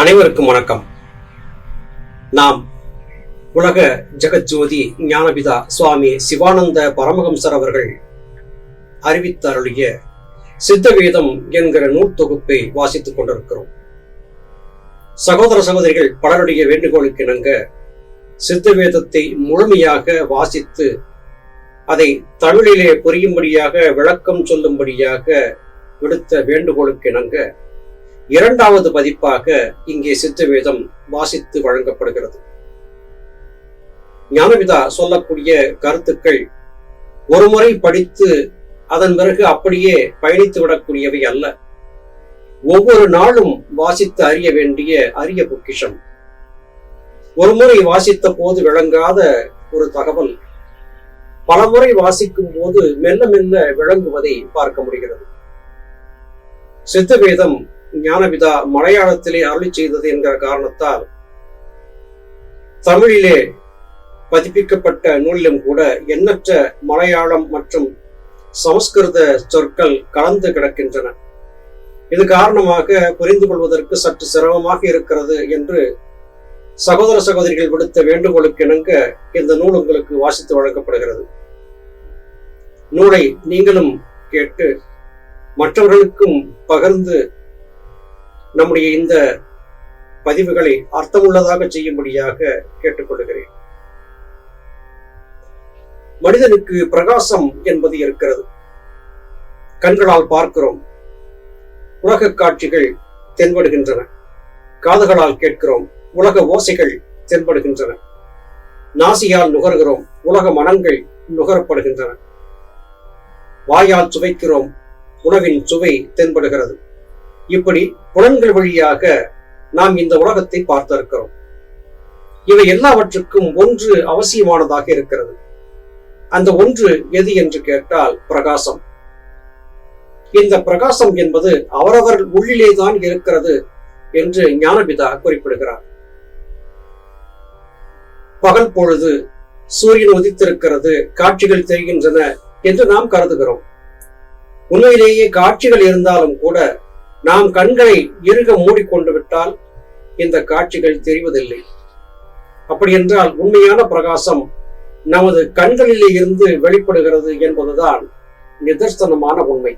அனைவருக்கும் வணக்கம். நாம் உலக ஜெகஜோதி ஞானபிதா சுவாமி சிவானந்த பரமஹம்சர் அவர்கள் அறிவித்தருளிய சித்தவேதம் என்கிற நூல் தொகுப்பை வாசித்துக் கொண்டிருக்கிறோம். சகோதர சகோதரிகள் பலருடைய வேண்டுகோளுக்கு இணங்க சித்தவேதத்தை முழுமையாக வாசித்து அதை தமிழிலே புரியும்படியாக விளக்கம் சொல்லும்படியாக விடுத்த வேண்டுகோளுக்கு இணங்க இரண்டாவது பதிப்பாக இங்கே சித்தவேதம் வாசித்து வழங்கப்படுகிறது. ஞானவிதா சொல்லக்கூடிய கருத்துக்கள் ஒருமுறை படித்து அதன் பிறகு அப்படியே பயணித்து விடக்கூடியவை அல்ல. ஒவ்வொரு நாளும் வாசித்து அறிய வேண்டிய அரிய பொக்கிஷம். ஒருமுறை வாசித்த போது விளங்காத ஒரு தகவல். பலமுறை வாசிக்கும் போது மெல்ல மெல்ல விளங்குவதை பார்க்க முடிகிறது. சித்தவேதம் ஞானபிதா மலையாளத்திலே அருளி செய்தது என்கிற காரணத்தால் தமிழிலே பதிப்பிக்கப்பட்ட நூலிலும் கூட எண்ணற்ற மலையாளம் மற்றும் சமஸ்கிருத சொற்கள் கலந்து கிடக்கின்றன. இது காரணமாக புரிந்து கொள்வதற்கு சற்று சிரமமாக இருக்கிறது என்று சகோதர சகோதரிகள் விடுத்த வேண்டுகோளுக்கு இணங்க இந்த நூல் உங்களுக்கு வாசித்து வழங்கப்படுகிறது. நூலை நீங்களும் கேட்டு மற்றவர்களுக்கும் பகிர்ந்து நம்முடைய இந்த பதிவுகளை அர்த்தமுள்ளதாக செய்யும்படியாக கேட்டுக்கொள்கிறேன். மனிதனுக்கு பிரகாசம் என்பது இருக்கிறது. கண்களால் பார்க்கிறோம். உலக காட்சிகள் தென்படுகின்றன. காதுகளால் கேட்கிறோம். உலக ஓசைகள் தென்படுகின்றன. நாசியால் நுகர்கிறோம். உலக மனங்கள் நுகரப்படுகின்றன. வாயால் சுவைக்கிறோம். உணவின் சுவை தென்படுகிறது. இப்படி புலன்கள் வழியாக நாம் இந்த உலகத்தை பார்த்திருக்கிறோம். இவை எல்லாவற்றுக்கும் ஒன்று அவசியமானதாக இருக்கிறது. அந்த ஒன்று எது என்று கேட்டால் பிரகாசம். இந்த பிரகாசம் என்பது அவரவர் உள்ளிலேதான் இருக்கிறது என்று ஞானபிதா குறிப்பிடுகிறார். பகல் பொழுது சூரியன் உதித்திருக்கிறது காட்சிகள் தெரிகின்றன என்று நாம் கருதுகிறோம். உண்மையிலேயே காட்சிகள் இருந்தாலும் கூட நாம் கண்களை இறுக மூடிக்கொண்டு விட்டால் இந்த காட்சிகள் தெரிவதில்லை. அப்படி என்றால் உண்மையான பிரகாசம் நமது கண்களிலே இருந்து வெளிப்படுகிறது என்பதுதான் நிதர்சனமான உண்மை.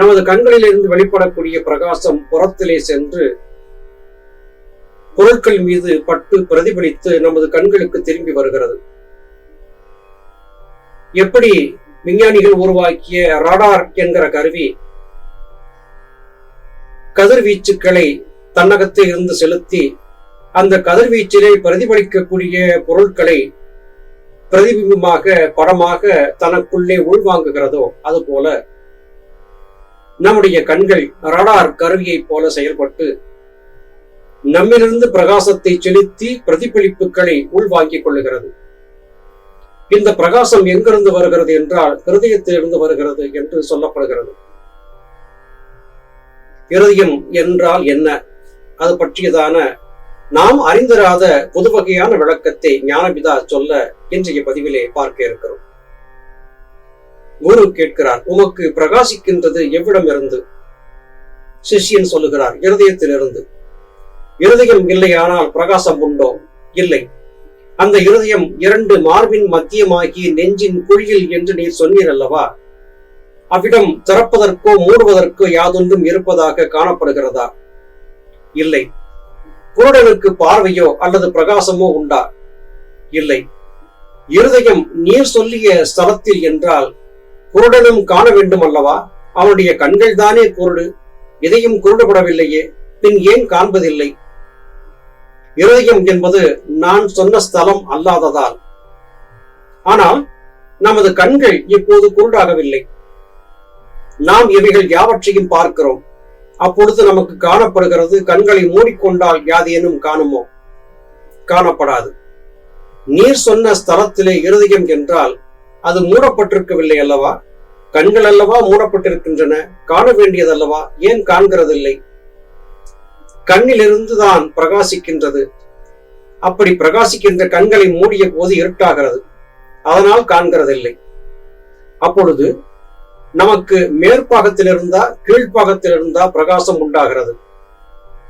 நமது கண்களிலிருந்து வெளிப்படக்கூடிய பிரகாசம் புறத்திலே சென்று பொருட்கள் மீது பட்டு பிரதிபலித்து நமது கண்களுக்கு திரும்பி வருகிறது. எப்படி விஞ்ஞானிகள் உருவாக்கிய ராடார் என்கிற கருவி கதிர்வீச்சுக்களை தன்னகத்தில் இருந்து செலுத்தி அந்த கதிர்வீச்சிலே பிரதிபலிக்கக்கூடிய பொருட்களை பிரதிபிம்பமாக படமாக தனக்குள்ளே உள்வாங்குகிறதோ அதுபோல நம்முடைய கண்கள் ரடார் கருவியைப் போல செயல்பட்டு நம்மிலிருந்து பிரகாசத்தை செலுத்தி பிரதிபலிப்புகளை உள்வாங்கிக் கொள்ளுகிறது. இந்த பிரகாசம் எங்கிருந்து வருகிறது என்றால் ஹிருதயத்திலிருந்து வருகிறது என்று சொல்லப்படுகிறது. இருதயம் என்றால் என்ன? அது பற்றியதான நாம் அறிந்திராத புது வகையான விளக்கத்தை ஞானபிதா சொல்ல இன்றைய பதிவிலே பார்க்க இருக்கிறோம். குரு கேட்கிறார் உமக்கு பிரகாசிக்கின்றது எவ்விடம் இருந்து சிஷ்யன் சொல்லுகிறார் இருதயத்திலிருந்து. இருதயம் இல்லையானால் பிரகாசம் உண்டோ? இல்லை. அந்த இருதயம் இரண்டு மார்பின் மத்தியமாகி நெஞ்சின் குழியில் என்று நீர் சொன்னீர் அல்லவா? அவ்விடம் திறப்பதற்கோ மூடுவதற்கோ யாதொன்றும் இருப்பதாக காணப்படுகிறதா? இல்லை. குருடனுக்கு பார்வையோ அல்லது பிரகாசமோ உண்டா? இல்லை. இருதயம் நீர் சொல்லிய ஸ்தலத்தில் என்றால் குருடனும் காண வேண்டும் அல்லவா அவனுடைய கண்கள் தானே குருடு. இதையும் குருடுபடவில்லையே பின் ஏன் காண்பதில்லை? இருதயம் என்பது நான் சொன்ன ஸ்தலம் அல்லாததால். ஆனால் நமது கண்கள் இப்போது குருடாகவில்லை. நாம் இவைகள் யாவற்றையும் பார்க்கிறோம். அப்பொழுது நமக்கு காணப்படுகிறது கண்களை மூடிக்கொண்டால் யாதேனும் காணுமோ? காணப்படாது. நீர் சொன்ன ஸ்தலத்திலே இருதயம் என்றால் அது மூடப்பட்டிருக்கவில்லை அல்லவா? கண்கள் அல்லவா மூடப்பட்டிருக்கின்றன? காண வேண்டியதல்லவா? ஏன் காண்கிறதில்லை? கண்ணிலிருந்து தான் பிரகாசிக்கின்றது. அப்படி பிரகாசிக்கின்ற கண்களை மூடிய போது இருட்டாகிறது. அதனால் காண்கிறதில்லை. அப்பொழுது நமக்கு மேற்பாகத்தில் இருந்தா கீழ்ப்பாகத்தில் இருந்தா பிரகாசம் உண்டாகிறது.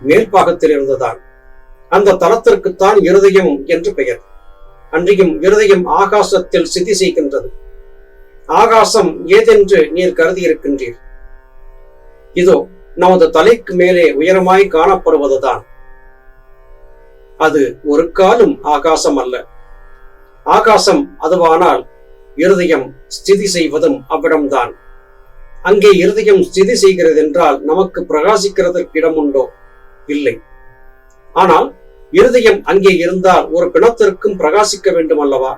மேல்பாகத்தில் இருந்துதான் அந்த தலத்திற்குத்தான் இருதயம் என்று பெயர். அன்றையும் இருதயம் ஆகாசத்தில் சிதி செய்கின்றது. ஆகாசம் ஏதென்று நீர் கருதி இருக்கின்றீர் இதோ நமது தலைக்கு மேலே உயரமாய் காணப்படுவதுதான். அது ஒரு காலும் ஆகாசம் அல்ல. ஆகாசம் அதுவானால் இருதயம் ஸ்திதி செய்வதும் அவ்விடம்தான். அங்கே இருதயம் ஸ்திதி செய்கிறது என்றால் நமக்கு பிரகாசிக்கிறதற்கு இடம் உண்டோ? இல்லை. ஆனால் இருதயம் அங்கே இருந்தால் ஒரு பிணத்திற்கும் பிரகாசிக்க வேண்டும் அல்லவா?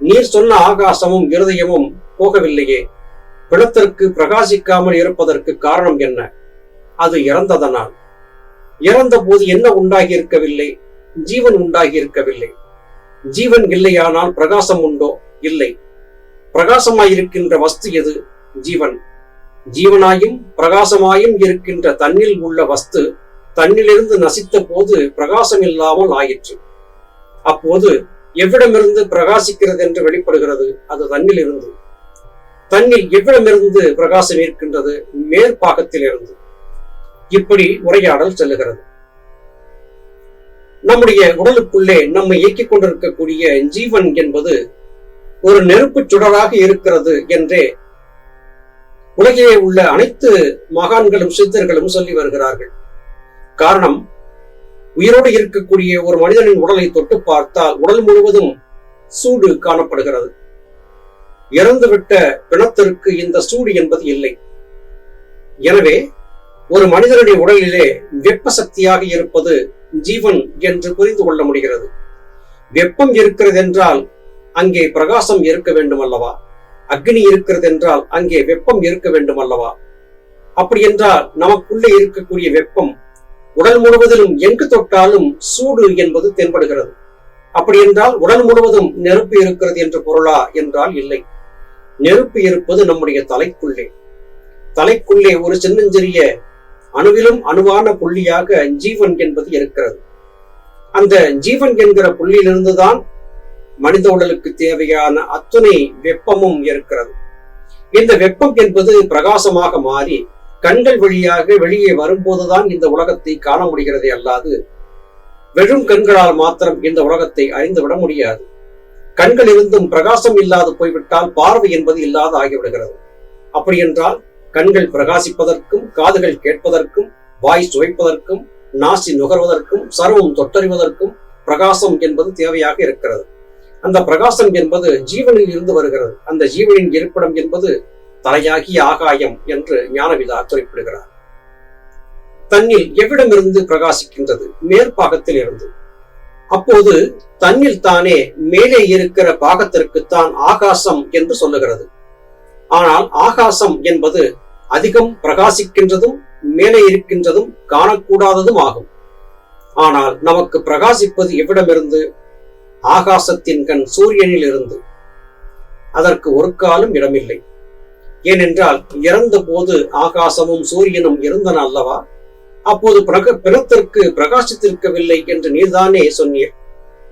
நீர் சொன்ன ஆகாசமும் இருதயமும் போகவில்லையே. பிணத்திற்கு பிரகாசிக்காமல் இருப்பதற்கு காரணம் என்ன? அது இறந்ததனால். இறந்த போது என்ன உண்டாகி இருக்கவில்லை ஜீவன் உண்டாகி இருக்கவில்லை ஜீவன் இல்லையானால் பிரகாசம் உண்டோ? இல்லை. பிரகாசமாயிருக்கின்ற வஸ்து எது? ஜீவன். ஜீவனாயும் பிரகாசமாயும் இருக்கின்ற தன்னில் உள்ள வஸ்து தன்னிலிருந்து நசித்த போது பிரகாசம் இல்லாமல் ஆயிற்று. அப்போது எவ்விடமிருந்து பிரகாசிக்கிறது என்று வெளிப்படுகிறது? அது தன்னில் இருந்து தன்னில் எவ்விடமிருந்து பிரகாசம் இருக்கின்றது? மேற்பாகத்தில் இருந்து இப்படி உரையாடல் செல்லுகிறது. நம்முடைய உடலுக்குள்ளே நம்மை இயக்கிக் கொண்டிருக்கக்கூடிய ஜீவன் என்பது ஒரு நெருப்பு சுடராக இருக்கிறது என்றே உலகிலே உள்ள அனைத்து மகான்களும் சித்தர்களும் சொல்லி வருகிறார்கள். காரணம் உயிரோடு இருக்கக்கூடிய ஒரு மனிதனின் உடலை தொட்டு பார்த்தால் உடல் முழுவதும் சூடு காணப்படுகிறது. இறந்துவிட்ட பிணத்திற்கு இந்த சூடு என்பது இல்லை. எனவே ஒரு மனிதனுடைய உடலிலே வெப்ப சக்தியாக இருப்பது ஜீவன் என்று புரிந்து கொள்ள முடிகிறது. வெப்பம் இருக்கிறது என்றால் அங்கே பிரகாசம் இருக்க வேண்டும் அல்லவா அக்னி இருக்கிறது என்றால் அங்கே வெப்பம் இருக்க வேண்டும் அல்லவா அப்படி என்றால் நமக்குள்ளே இருக்கக்கூடிய வெப்பம் உடல் முழுவதிலும் எங்கு தொட்டாலும் சூடு என்பது தென்படுகிறது. அப்படி என்றால் உடல் முழுவதும் நெருப்பு இருக்கிறது என்று பொருளா என்றால் இல்லை. நெருப்பு இருப்பது நம்முடைய தலைக்குள்ளே. தலைக்குள்ளே ஒரு சின்னஞ்சிறிய அணுவிலும் அணுவான புள்ளியாக ஜீவன் என்பது இருக்கிறது. அந்த ஜீவன் என்கிற புள்ளியிலிருந்துதான் மனித உடலுக்கு தேவையான அத்துணை வெப்பமும் இருக்கிறது. இந்த வெப்பம் என்பது பிரகாசமாக மாறி கண்கள் வழியாக வெளியே வரும்போதுதான் இந்த உலகத்தை காண முடிகிறதே அல்லாது வெறும் கண்களால் மாத்திரம் இந்த உலகத்தை அறிந்துவிட முடியாது. கண்கள் இருந்தும் பிரகாசம் இல்லாது போய்விட்டால் பார்வை என்பது இல்லாது ஆகிவிடுகிறது. அப்படி என்றால் கண்கள் பிரகாசிப்பதற்கும் காதுகள் கேட்பதற்கும் வாய் சுவைப்பதற்கும் நாசி நுகர்வதற்கும் சர்வம் தொட்டறிவதற்கும் பிரகாசம் என்பது தேவையாக இருக்கிறது. அந்த பிரகாசம் என்பது ஜீவனில் இருந்து வருகிறது. அந்த ஜீவனின் இருப்பிடம் என்பது தலையாகிய ஆகாயம் என்று ஞானவிதா குறிப்பிடுகிறார். தன்னில் எவ்விடமிருந்து பிரகாசிக்கின்றது? மேற்பாகத்தில் இருந்து அப்போது தன்னில் தானே மேலே இருக்கிற பாகத்திற்குத்தான் ஆகாசம் என்று சொல்லுகிறது. ஆனால் ஆகாசம் என்பது அதிகம் பிரகாசிக்கின்றதும் மேலே இருக்கின்றதும் காணக்கூடாததும் ஆகும். ஆனால் நமக்கு பிரகாசிப்பது எவ்விடமிருந்து? ஆகாசத்தின் கண் சூரியனில் இருந்து அதற்கு ஒரு காலம் இடமில்லை. ஏனென்றால் இறந்த போது ஆகாசமும் சூரியனும் இருந்தன அல்லவா? அப்போது பிரக பிணத்திற்கு பிரகாசித்திருக்கவில்லை என்று நீர்தானே சொன்னீர்.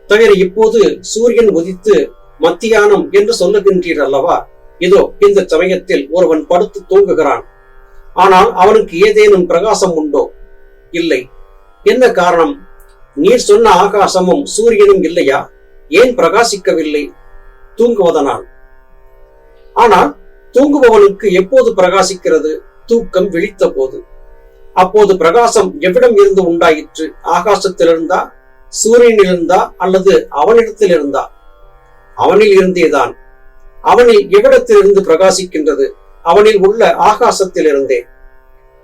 தவிர இப்போது சூரியன் உதித்து மத்தியானம் என்று சொல்லுகின்றீர் அல்லவா? இதோ இந்த சமயத்தில் ஒருவன் படுத்து தூங்குகிறான். ஆனால் அவனுக்கு ஏதேனும் பிரகாசம் உண்டோ? இல்லை. என்ன காரணம்? நீர் சொன்ன ஆகாசமும் சூரியனும் இல்லையா? ஏன் பிரகாசிக்கவில்லை? தூங்குவதனால். ஆனால் தூங்குபவனுக்கு எப்போது பிரகாசிக்கிறது? தூக்கம் விழித்த போது அப்போது பிரகாசம் எவ்விடம் இருந்து உண்டாயிற்று? ஆகாசத்தில் இருந்தா சூரியனில் இருந்தா அல்லது அவனிடத்தில் இருந்தா அவனில் இருந்தேதான். அவனில் எவ்விடத்திலிருந்து பிரகாசிக்கின்றது? அவனில் உள்ள ஆகாசத்தில் இருந்தே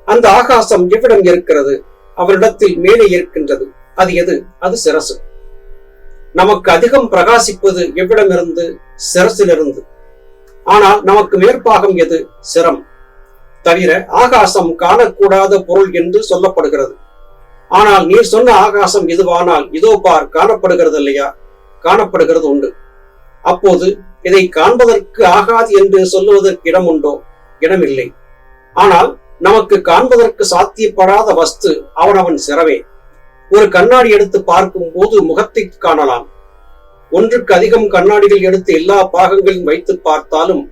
அந்த ஆகாசம் எவ்விடம் இருக்கிறது? அவரிடத்தில் மேலே இருக்கின்றது. அது எது? அது சிரசு. நமக்கு அதிகம் பிரகாசிப்பது எவ்விடமிருந்து? சிரசிலிருந்து. ஆனால் நமக்கு மேற்பாகம் எது? சிரம். தவிர ஆகாசம் காணக்கூடாத பொருள் என்று சொல்லப்படுகிறது. ஆனால் நீர் சொன்ன ஆகாசம் இதுவானால் இதோ பார் காணப்படுகிறது இல்லையா காணப்படுகிறது உண்டு. அப்போது இதை காண்பதற்கு ஆகாது என்று சொல்லுவதற்கு இடம் உண்டோ? இடமில்லை. ஆனால் நமக்கு காண்பதற்கு சாத்தியப்படாத வஸ்து அவனவன் சிறவே ஒரு கண்ணாடி எடுத்து பார்க்கும் போது முகத்தை காணலாம். ஒன்றுக்கு அதிகம் கண்ணாடிகள் எடுத்து எல்லா பாகங்களையும் வைத்து பார்த்தாலும்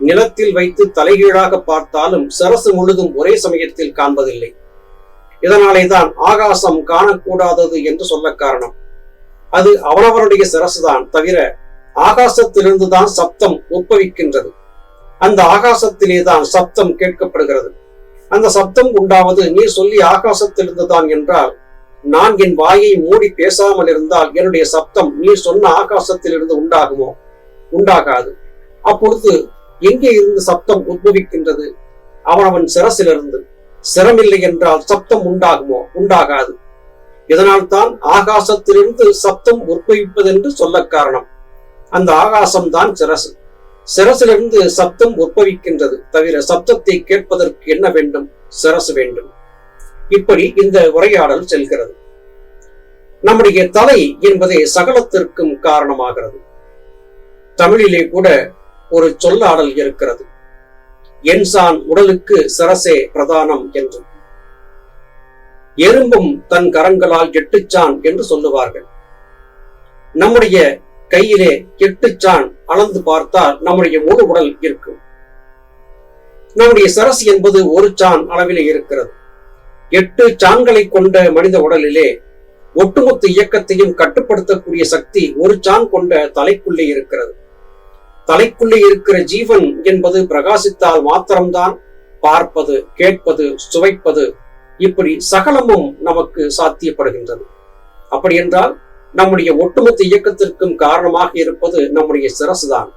நிலத்தில் வைத்து தலைகீழாக பார்த்தாலும் சரசு முழுதும் ஒரே சமயத்தில் காண்பதில்லை. இதனாலே தான் ஆகாசம் காணக்கூடாதது என்று சொல்ல காரணம். அது அவனவனுடைய சிரசுதான் தவிர ஆகாசத்திலிருந்து தான் சப்தம் உற்பவிக்கின்றது அந்த ஆகாசத்திலே தான் சப்தம் கேட்கப்படுகிறது. அந்த சப்தம் உண்டாவது நீ சொல்லி ஆகாசத்திலிருந்து தான் என்றால் நான் என் வாயை மூடி பேசாமல் இருந்தால் என்னுடைய சப்தம் நீ சொன்ன ஆகாசத்திலிருந்து உண்டாகுமோ? உண்டாகாது. அப்பொழுது எங்கே இருந்து சப்தம் உத்பவிக்கின்றது? அவனவன் சிரசிலிருந்து. சிரமில்லை என்றால் சப்தம் உண்டாகுமோ? உண்டாகாது. இதனால் தான் ஆகாசத்திலிருந்து சப்தம் உற்பவிப்பதென்று சொல்ல காரணம். அந்த ஆகாசம் தான் சிரசு. சிரசிலிருந்து சப்தம் உற்பவிக்கின்றது தவிர சப்தத்தை கேட்பதற்கு என்ன வேண்டும்? சிரசு வேண்டும். இப்படி இந்த உரையாடல் செல்கிறது. நம்முடைய தலை என்பதே சகலத்திற்கும் காரணமாகிறது. தமிழிலே கூட ஒரு சொல்லாடல் இருக்கிறது. என்சான் உடலுக்கு சரசே பிரதானம் என்று. எறும்பும் தன் கரங்களால் எட்டுச்சான் என்று சொல்லுவார்கள். நம்முடைய கையிலே எட்டுச்சான் அளந்து பார்த்தால் நம்முடைய முழு உடல் இருக்கும். நம்முடைய சரசு என்பது ஒரு சான் அளவிலே இருக்கிறது. எட்டு சாங்களை கொண்ட மனித உடலிலே ஒட்டுமொத்த இயக்கத்தையும் கட்டுப்படுத்தக்கூடிய சக்தி ஒரு சாங் கொண்ட தலைக்குள்ளே இருக்கிறது. தலைக்குள்ளே இருக்கிற ஜீவன் என்பது பிரகாசித்தால் மாத்திரம்தான் பார்ப்பது கேட்பது சுவைப்பது இப்படி சகலமும் நமக்கு சாத்தியப்படுகின்றது. அப்படி என்றால் நம்முடைய ஒட்டுமொத்த இயக்கத்திற்கும் காரணமாக இருப்பது நம்முடைய சிரசுதான்.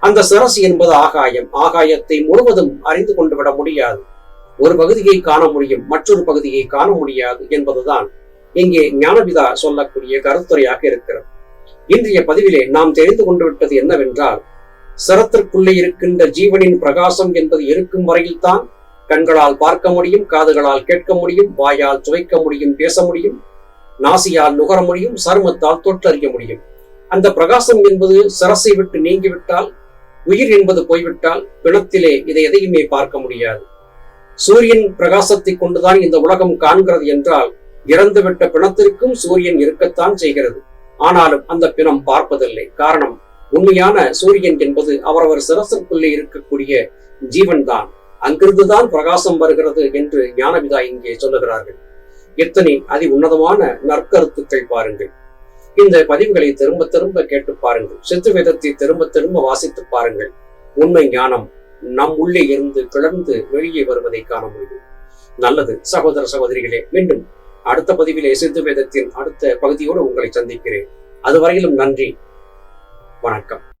அந்த சிரசு என்பது ஆகாயம். ஆகாயத்தை முழுவதும் அறிந்து கொண்டு விட முடியாது. ஒரு பகுதியை காண முடியும் மற்றொரு பகுதியை காண முடியாது என்பதுதான் இங்கே ஞானபிதா சொல்லக்கூடிய கருத்துரையாக இருக்கிறது. இன்றைய பதிவிலே நாம் தெரிந்து கொண்டு விட்டது என்னவென்றால் சிரத்திற்குள்ளே இருக்கின்ற ஜீவனின் பிரகாசம் என்பது இருக்கும் வரையில்தான் கண்களால் பார்க்க முடியும் காதுகளால் கேட்க முடியும் வாயால் சுவைக்க முடியும் பேச முடியும் நாசியால் நுகர முடியும் சருமத்தால் தொற்றறிய முடியும். அந்த பிரகாசம் என்பது சரசை விட்டு நீங்கிவிட்டால் உயிர் என்பது போய்விட்டால் பிணத்திலே இதை எதையுமே பார்க்க முடியாது. சூரியன் பிரகாசத்தை கொண்டுதான் இந்த உலகம் காண்கிறது என்றால் இறந்துவிட்ட பிணத்திற்கும் சூரியன் இருக்கத்தான் செய்கிறது. ஆனாலும் அந்த பிணம் பார்ப்பதில்லை. காரணம் உண்மையான சூரியன் என்பது அவரவர் சிரசிற்குள்ளே இருக்கக்கூடிய ஜீவன் தான் அங்கிருந்துதான் பிரகாசம் வருகிறது என்று ஞானவிதா இங்கே சொல்லுகிறார்கள். எத்தனை அதி உன்னதமான நற்கருத்துக்கள் பாருங்கள். இந்த பதிவுகளை திரும்ப திரும்ப கேட்டு பாருங்கள். சித்து வேதத்தை திரும்ப திரும்ப வாசித்து பாருங்கள். உண்மை ஞானம் நம் உள்ளே இருந்து கிளர்ந்து வெளியே வருவதை காண முடியும். நல்லது சகோதர சகோதரிகளே மீண்டும் அடுத்த பதிவிலே சிந்து வேதத்தின் அடுத்த பகுதியோடு உங்களை சந்திக்கிறேன். அதுவரையிலும் நன்றி வணக்கம்.